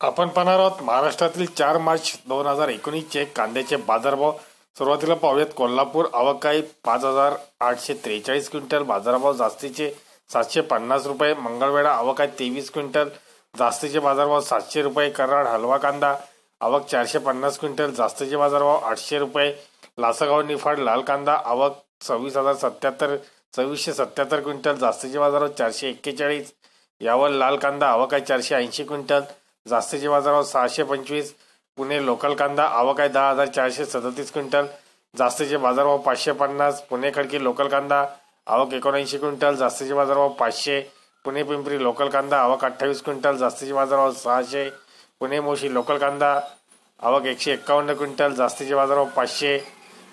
आपण पाहणार आहोत महाराष्ट्रातील चार मार्च दोन हजार एकोणीसचे कांद्याचे बाजारभाव. सुरुवातीला पाहूयात कोल्हापूर अवकाळी पाच हजार आठशे त्रेचाळीस क्विंटल बाजारभाव जास्तीचे सातशे पन्नास रुपये मंगळवेढा अवकाळी तेवीस क्विंटल जास्तीचे बाजारभाव सातशे रुपये कराड हलवा कांदा आवक चारशे पन्नास क्विंटल जास्तीचे बाजारभाव आठशे रुपये लासगाव निफाड लाल कांदा आवक सव्वीस हजार सत्याहत्तर सव्वीसशे सत्याहत्तर क्विंटल जास्तीचे बाजारभाव चारशे एक्केचाळीस यावर लाल कांदा आवक आहे चारशे ऐंशी क्विंटल जास्तीचे बाजारभाव सहाशे पंचवीस पुणे लोकल कांदा आवक आहे दहा हजार चारशे सदतीस क्विंटल. जास्तीचे बाजारभाव पाचशे पन्नास पुणे खडकी लोकल कांदा आवक एकोणऐंशी क्विंटल जास्तीचे बाजारभाव पाचशे पुणे पिंपरी लोकल कांदा आवक अठ्ठावीस क्विंटल जास्तीचे बाजारभाव सहाशे पुणे मोशी लोकल कांदा आवक एकशे एक्कावन्न क्विंटल जास्तीचे बाजारभाव पाचशे.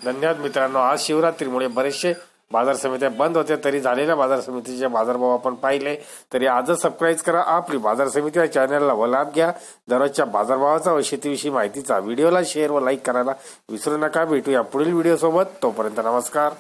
धन्यवाद मित्रांनो आज शिवरात्रीमुळे बरेचसे बाजार समित्या बंद होत्या तरी झालेल्या बाजार समितीचे बाजारभाव आपण पाहिले. तरी आजच सबस्क्राईब करा आपली बाजार समिती या चॅनलला व लाभ घ्या. दररोजच्या बाजारभावाचा व शेतीविषयी माहितीचा व्हिडिओला शेअर व लाईक करायला विसरू नका. भेटूया पुढील व्हिडिओसोबत तोपर्यंत नमस्कार.